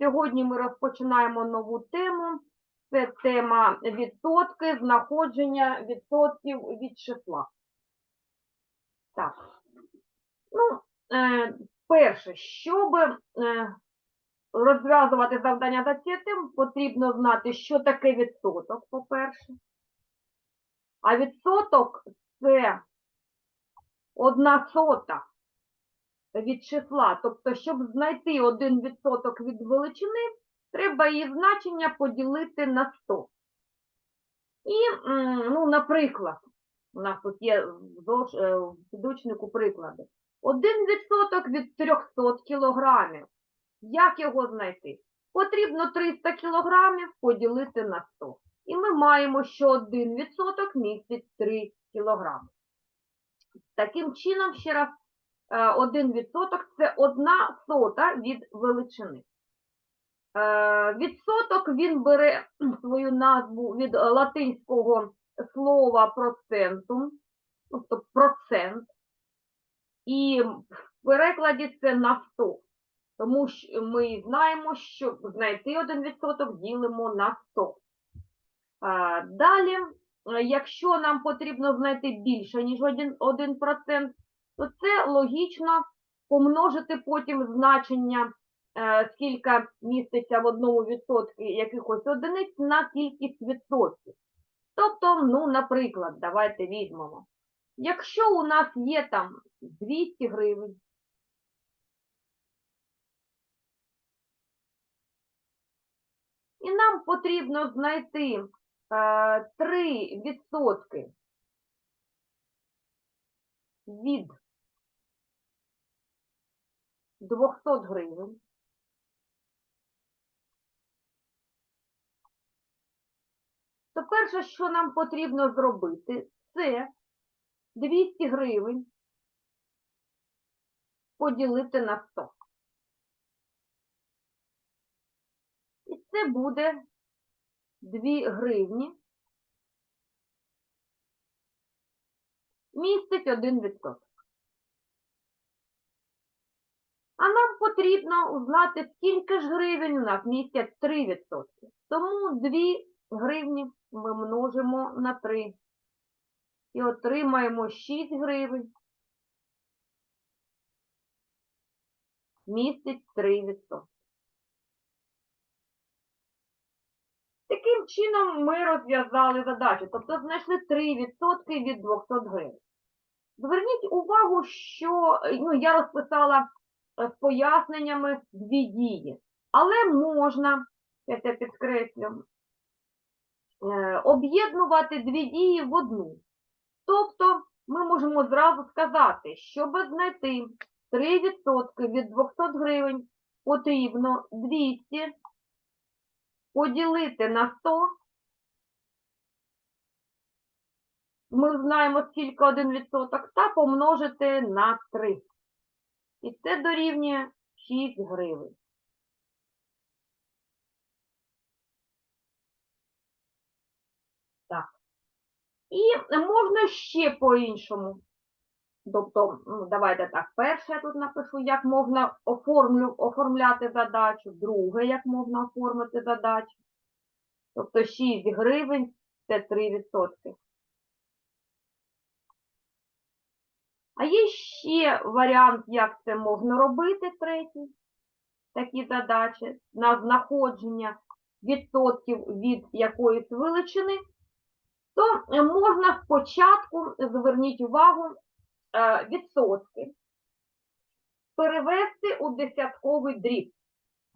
Сьогодні ми розпочинаємо нову тему. Це тема відсотки, знаходження відсотків від числа. Так. Ну, е, перше, щоб е, розв'язувати завдання за цією темою, потрібно знати, що таке відсоток, по-перше. А відсоток це одна сота від числа. Тобто, щоб знайти один відсоток від величини, треба її значення поділити на 100. І, ну, наприклад, у нас тут є в е, підручнику приклади. Один відсоток від 300 кілограмів. Як його знайти? Потрібно 300 кілограмів поділити на 100. І ми маємо, що один відсоток містить 3 кілограми. Таким чином, ще раз, е, один відсоток – це одна сота від величини. Е, Відсоток він бере свою назву від латинського слова процентум, тобто процент, і в перекладі це на 100. Тому що ми знаємо, що знайти один відсоток ділимо на 100. Е, Далі, е, якщо нам потрібно знайти більше, ніж 1%, то це логічно помножити потім значення, е, скільки міститься в одному відсотку якихось одиниць на кількість відсотків. Тобто, ну, наприклад, давайте візьмемо. Якщо у нас є там 200 гривень, і нам потрібно знайти е, 3 відсотки від 200 гривень. То перше, що нам потрібно зробити, це 200 гривень поділити на 100. І це буде 2 гривні. Містить 1%. А нам потрібно узнати, скільки ж гривень у нас містять 3%. Тому 2 гривні ми множимо на 3. І отримаємо 6 гривень. Містить 3%. Таким чином ми розв'язали задачу, тобто знайшли 3% від 200 гривень. Зверніть увагу, що ну, я розписала з поясненнями дві дії, але можна, я це підкреслю, е, об'єднувати дві дії в одну. Тобто ми можемо зразу сказати, щоб знайти 3% від 200 гривень, потрібно 200 поділити на 100. Ми знаємо, скільки 1% та помножити на 3. І це дорівнює 6 гривень. Так. І можна ще по-іншому. Тобто, ну, давайте так, перше я тут напишу, як можна оформлю, оформляти задачу, друге, як можна оформити задачу. Тобто 6 гривень це 3%. А є ще варіант, як це можна робити, третій, такі задачі, на знаходження відсотків від якоїсь величини, то можна спочатку, зверніть увагу, е, відсотки перевести у десятковий дріб.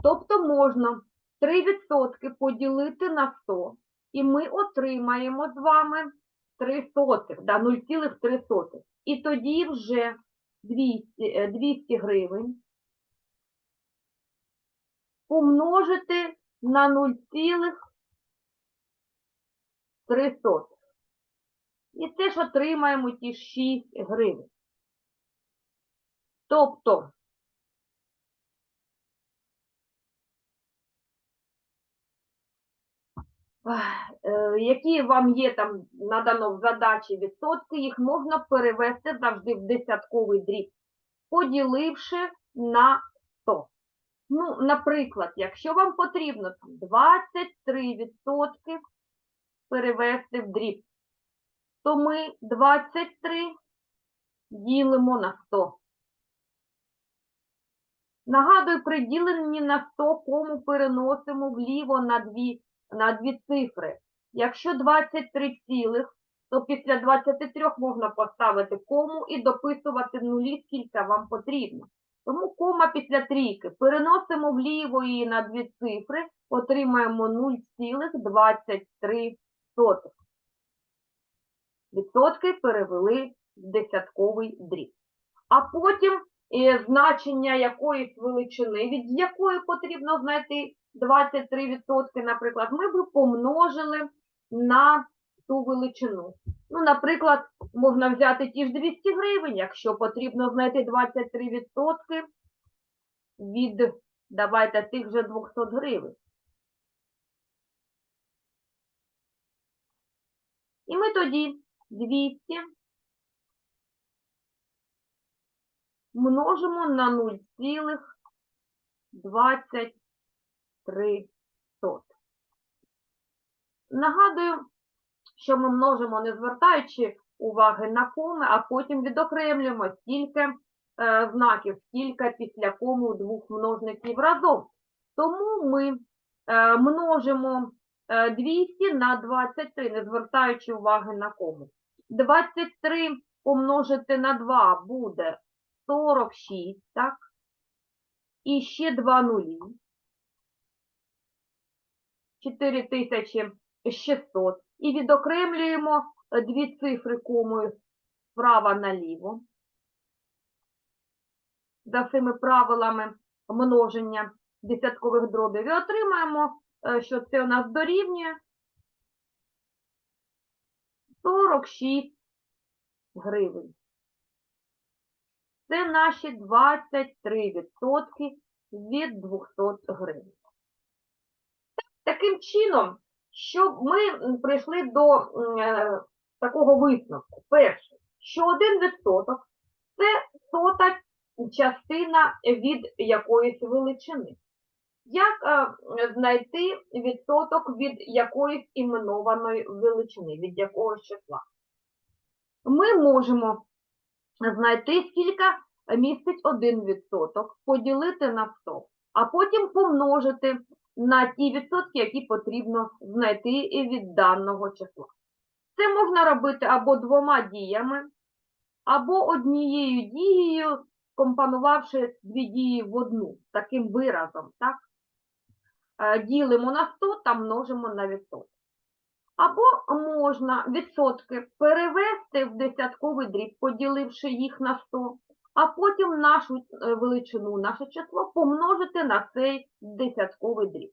Тобто можна 3% поділити на 100, і ми отримаємо з вами 3 сотих, да, 0,3 сотих. І тоді вже 200, е, 200 гривень помножити на 0,3 сотих. І теж отримаємо ті 6 гривень. Тобто, Ах, е, які вам є там надано в задачі відсотки, їх можна перевести завжди в десятковий дріб, поділивши на 100. Ну, наприклад, якщо вам потрібно там 23% перевести в дріб, то ми 23 ділимо на 100. Нагадую, при діленні на 100 кому переносимо вліво на дві, на дві цифри. Якщо 23 цілих, то після 23 можна поставити кому і дописувати нулі, скільки вам потрібно. Тому кома після трійки. Переносимо вліво її на дві цифри, отримаємо 0,23. Відсотки перевели в десятковий дріб. А потім е, значення якоїсь величини, від якої потрібно знайти 23%, наприклад, ми б помножили на ту величину. Ну, наприклад, можна взяти ті ж 200 гривень, якщо потрібно знайти 23% від, давайте, тих же 200 гривень. І ми тоді 200 множимо на 0,23. Нагадую, що ми множимо, не звертаючи уваги на коми, а потім відокремлюємо стільки е, знаків, скільки після кому двох множників разом. Тому ми е, множимо е, 200 на 23, не звертаючи уваги на кому. 23 помножити на 2 буде 46, так? І ще 2 нулі. 4600. І відокремлюємо е, дві цифри комою справа наліво. За цими правилами множення десяткових дробів. І отримаємо, е, що це у нас дорівнює 46 гривень. Це наші 23% від 200 гривень. Таким чином, щоб ми прийшли до е, такого висновку. Перше, що 1% – це сота частина від якоїсь величини. Як е, знайти відсоток від якоїсь іменованої величини, від якогось числа? Ми можемо знайти, скільки містить 1%, поділити на 100, а потім помножити на ті відсотки, які потрібно знайти від даного числа. Це можна робити або двома діями, або однією дією, компонувавши дві дії в одну, таким виразом. Так? Е, Ділимо на 100 та множимо на відсоток. Або можна відсотки перевести в десятковий дріб, поділивши їх на 100, а потім нашу е, величину, наше число помножити на цей десятковий дріб.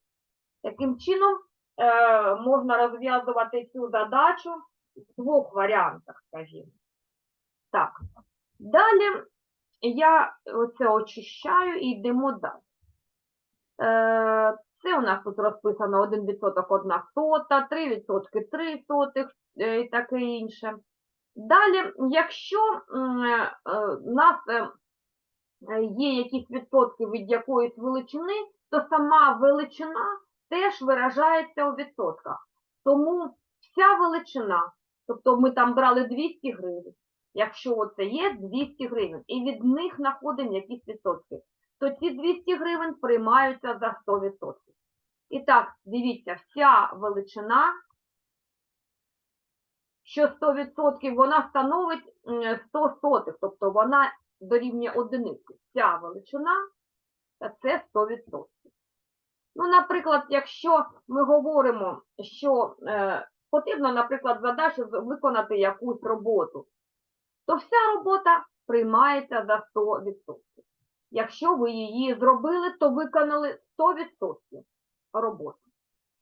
Таким чином, е, можна розв'язувати цю задачу в двох варіантах, скажімо. Так, далі я оце очищаю і йдемо далі. Е, це у нас тут розписано 1% 1 сота, 3% 3 сотих і таке інше. Далі, якщо м, е, у нас е, е, є якісь відсотки від якоїсь величини, то сама величина теж виражається у відсотках. Тому вся величина, тобто ми там брали 200 гривень, якщо це є 200 гривень, і від них знаходимо якісь відсотки, то ці 200 гривень приймаються за 100%. І так, дивіться, вся величина, що 100% вона становить 100 сотих, тобто вона дорівнює одиниці. Вся величина – це 100%. Ну, наприклад, якщо ми говоримо, що е, потрібно, наприклад, задачу виконати якусь роботу, то вся робота приймається за 100%. Якщо ви її зробили, то виконали 100% роботи.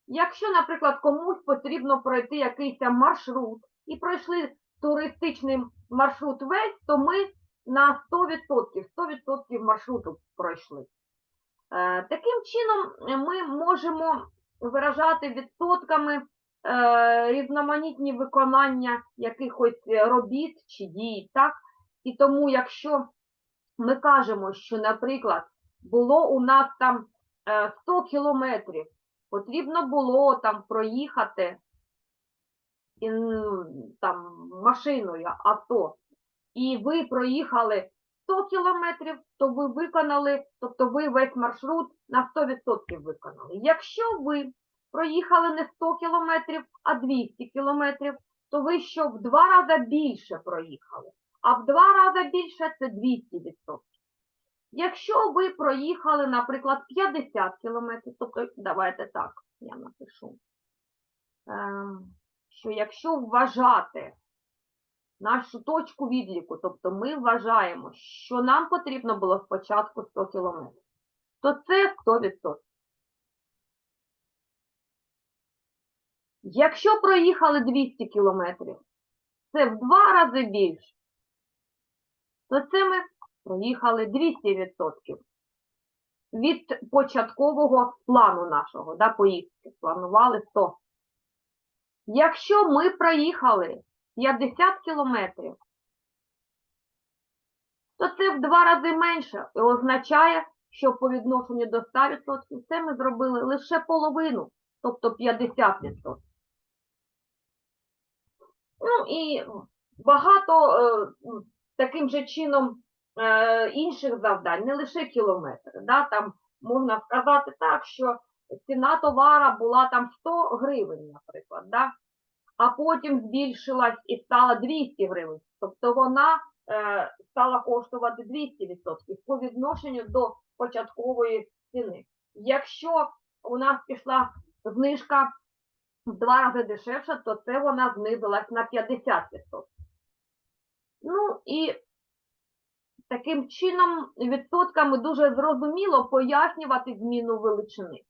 Якщо, наприклад, комусь потрібно пройти якийсь маршрут і пройшли туристичний маршрут весь, то ми на 100%, 100% маршруту пройшли. Е, Таким чином е, ми можемо виражати відсотками е, різноманітні виконання якихось робіт чи дій, так? І тому, якщо ми кажемо, що, наприклад, було у нас там е, 100 кілометрів, потрібно було там проїхати там, машиною, авто, і ви проїхали 100 кілометрів, то ви виконали, тобто ви весь маршрут на 100% виконали. Якщо ви проїхали не 100 кілометрів, а 200 кілометрів, то ви що в два рази більше проїхали, а в два рази більше це 200%. Якщо ви проїхали, наприклад, 50 кілометрів, тобто давайте так, я напишу, ем, що якщо вважати нашу точку відліку, тобто ми вважаємо, що нам потрібно було спочатку 100 кілометрів, то це 100%. Якщо проїхали 200 кілометрів, це в два рази більше, то це ми проїхали 200% від початкового плану нашого, да, поїздки. Планували 100. Якщо ми проїхали 50 кілометрів, то це в два рази менше і означає, що по відношенню до 100% це ми зробили лише половину, тобто 50%. Ну і багато е, таким же чином е, інших завдань, не лише кілометри. Да? Там можна сказати так, що ціна товара була там 100 гривень, наприклад, да? а потім збільшилась і стала 200 гривень. Тобто вона е, стала коштувати 200% по відношенню до початкової ціни. Якщо у нас пішла знижка в два рази дешевше, то це вона знизилась на 50%. Ну і таким чином відсотками дуже зрозуміло пояснювати зміну величини.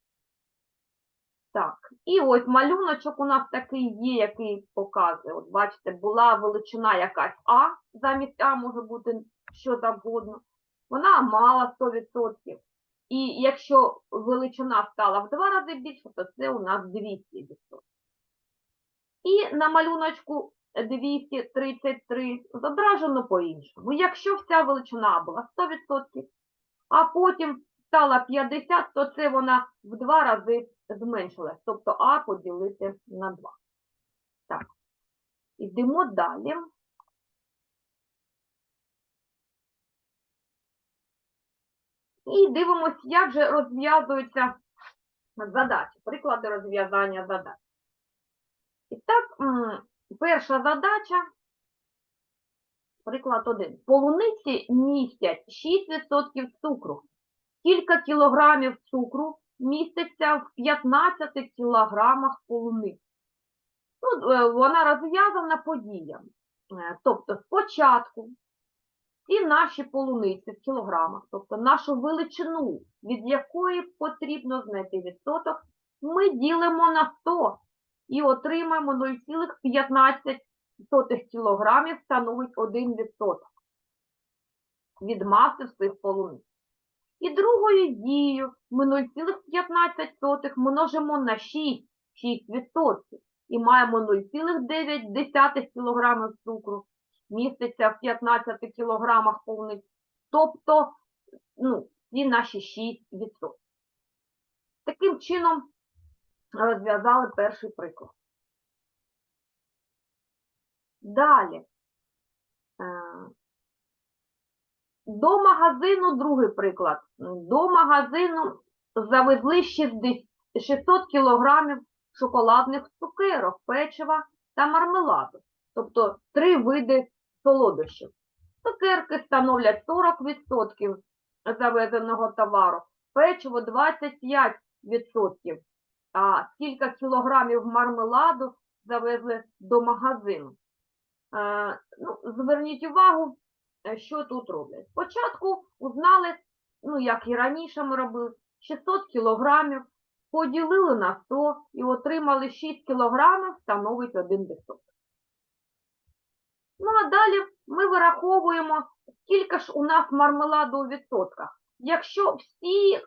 Так, і ось малюночок у нас такий є, який показує. От бачите, була величина якась А, замість А може бути що завгодно. Вона мала 100%. І якщо величина стала в два рази більше, то це у нас 200%. І на малюночку 233 зображено по-іншому. Якщо вся величина була 100%, а потім стала 50, то це вона в два рази зменшилась. Тобто А поділити на 2. Так, йдемо далі. І дивимось, як же розв'язуються задачі, приклади розв'язання задач. І так, перша задача, приклад 1. Полуниці містять 6% цукру. Кілька кілограмів цукру міститься в 15 кілограмах полуниць. Ну, е, вона розв'язана подіям. Е, Тобто спочатку ці наші полуниці в кілограмах, тобто нашу величину, від якої потрібно знайти відсоток, ми ділимо на 100 і отримаємо 0,15 кілограмів становить 1 відсоток від маси всіх полуниць. І другою дією ми 0,15 множимо на 6, 6% і маємо 0,9 кг цукру, міститься в 15 кілограмах повниць, тобто ну, ці наші 6%. Таким чином розв'язали перший приклад. Далі. До магазину другий приклад. До магазину завезли 60 600 кілограмів шоколадних цукерок, печива та мармеладу. Тобто три види солодощів. Цукерки становлять 40% завезеного товару, печиво 25%. А кілька кілограмів мармеладу завезли до магазину. Е, ну, зверніть увагу, що тут роблять. Спочатку узнали, ну, як і раніше ми робили, 600 кілограмів, поділили на 100 і отримали 6 кілограмів, становить 1 відсоток. Ну, а далі ми вираховуємо, скільки ж у нас мармеладу у відсотках. Якщо всі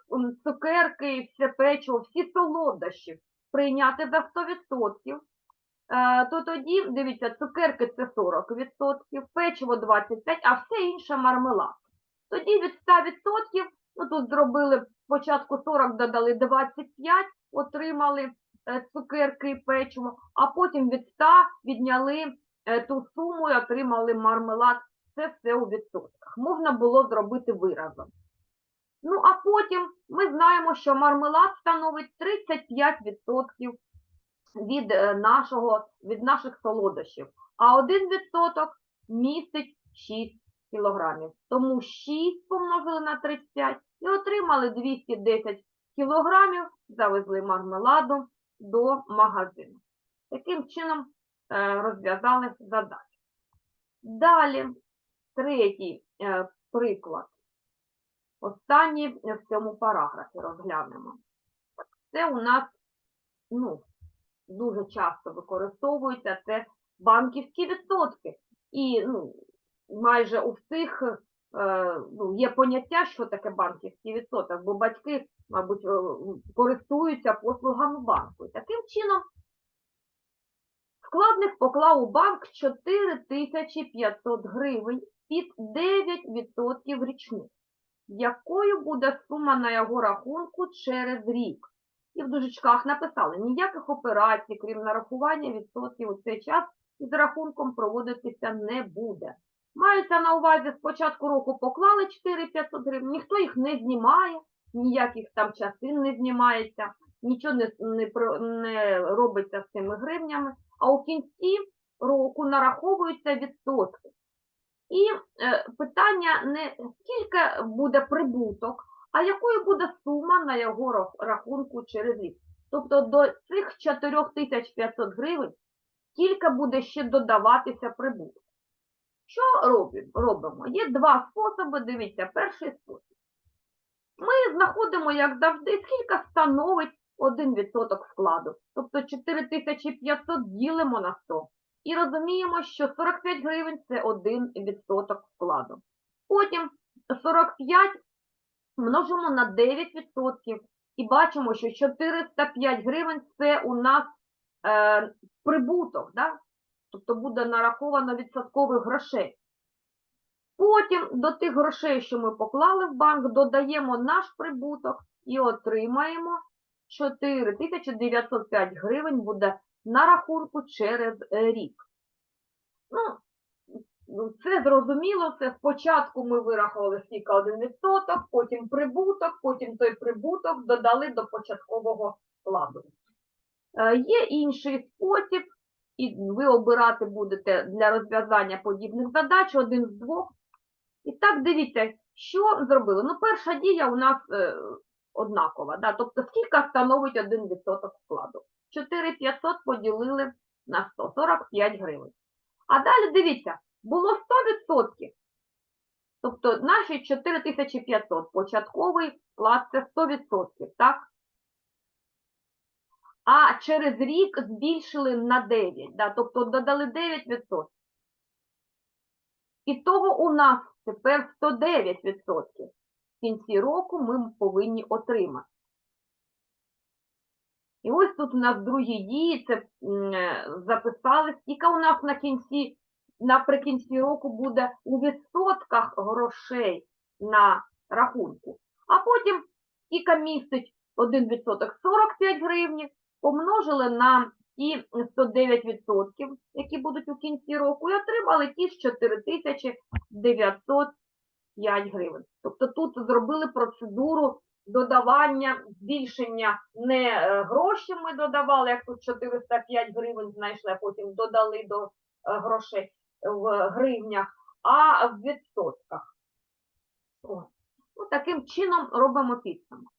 цукерки, все печиво, всі солодощі прийняти за 100%, е, то тоді, дивіться, цукерки це 40%, печиво 25%, а все інше мармелад. Тоді від 100% Ну, тут зробили спочатку 40, додали 25, отримали е, цукерки і печиво, а потім від 100 відняли е, ту суму і отримали мармелад. Це все у відсотках. Можна було зробити виразом. Ну, а потім ми знаємо, що мармелад становить 35% від, е, нашого, від наших солодощів, а 1% містить 6 кілограмів. Тому 6 помножили на 35 і отримали 210 кілограмів, завезли мармеладу до магазину. Таким чином е, розв'язали задачу. Далі, третій е, приклад. Останній в цьому параграфі розглянемо. Це у нас ну, дуже часто використовується це банківські відсотки. І ну, майже у всіх е, ну, є поняття, що таке банківський відсоток, бо батьки, мабуть, е, користуються послугами банку. Таким чином вкладник поклав у банк 4500 гривень під 9% річних. Якою буде сума на його рахунку через рік? І в дужечках написали, ніяких операцій, крім нарахування відсотків у цей час із рахунком проводитися не буде. Мається на увазі, з початку року поклали 4500 гривень, ніхто їх не знімає, ніяких там частин не знімається, нічого не, не, не робиться з цими гривнями, а у кінці року нараховуються відсотки. І е, питання не скільки буде прибуток, а якою буде сума на його рахунку через рік. Тобто до цих 4500 гривень скільки буде ще додаватися прибуток. Що робимо? Є два способи. Дивіться, перший спосіб. Ми знаходимо, як завжди, скільки становить 1% вкладу. Тобто 4500 ділимо на 100. І розуміємо, що 45 гривень це 1% вкладу. Потім 45 множимо на 9% і бачимо, що 405 гривень це у нас е, прибуток, да? тобто буде нараховано відсоткових грошей. Потім до тих грошей, що ми поклали в банк, додаємо наш прибуток і отримаємо 4905 гривень буде на рахунку через е, рік. Ну, ну, це зрозуміло, це спочатку ми вирахували скільки 1%, потім прибуток, потім той прибуток додали до початкового вкладу. Е, Є інший спосіб, і ви обирати будете для розв'язання подібних задач один з двох. І так, дивіться, що зробили. Ну, перша дія у нас е, однакова, да? тобто скільки становить 1% вкладу. 4500 поділили на 100, 45 гривень. А далі дивіться, було 100%, тобто наші 4500, початковий вклад це 100%, так? А через рік збільшили на 9, да? тобто додали 9%. І того у нас тепер 109%. В кінці року ми повинні отримати. І ось тут у нас в другій дії це е, записали, скільки у нас на кінці, наприкінці року буде у відсотках грошей на рахунку. А потім скільки містить 1% 45 гривень, помножили на ті 109%, які будуть у кінці року, і отримали ті ж 4905 гривень. Тобто тут зробили процедуру додавання, збільшення не е, гроші ми додавали, як тут 405 гривень знайшли, а потім додали до е, грошей в гривнях, а в відсотках. О. Ну, таким чином робимо підсумок.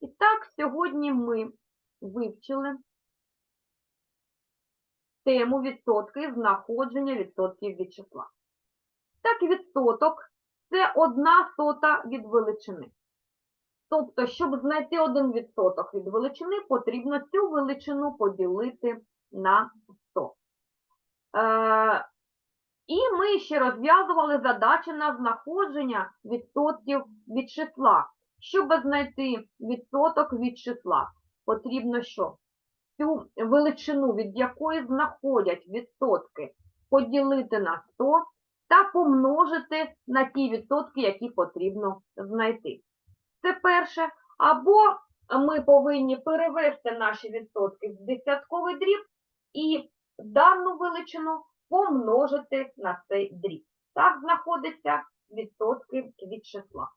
І так, сьогодні ми вивчили тему відсотки знаходження відсотків від числа. Так, відсоток це одна сота від величини. Тобто, щоб знайти один відсоток від величини, потрібно цю величину поділити на 100. І ми ще розв'язували задачі на знаходження відсотків від числа. Щоб знайти відсоток від числа, потрібно що? Цю величину, від якої знаходять відсотки, поділити на 100 та помножити на ті відсотки, які потрібно знайти. Це перше. Або ми повинні перевести наші відсотки в десятковий дріб і дану величину помножити на цей дріб. Так знаходиться відсотки від числа.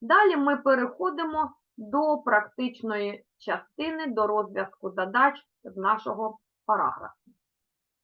Далі ми переходимо до практичної частини, до розв'язку задач з нашого параграфу.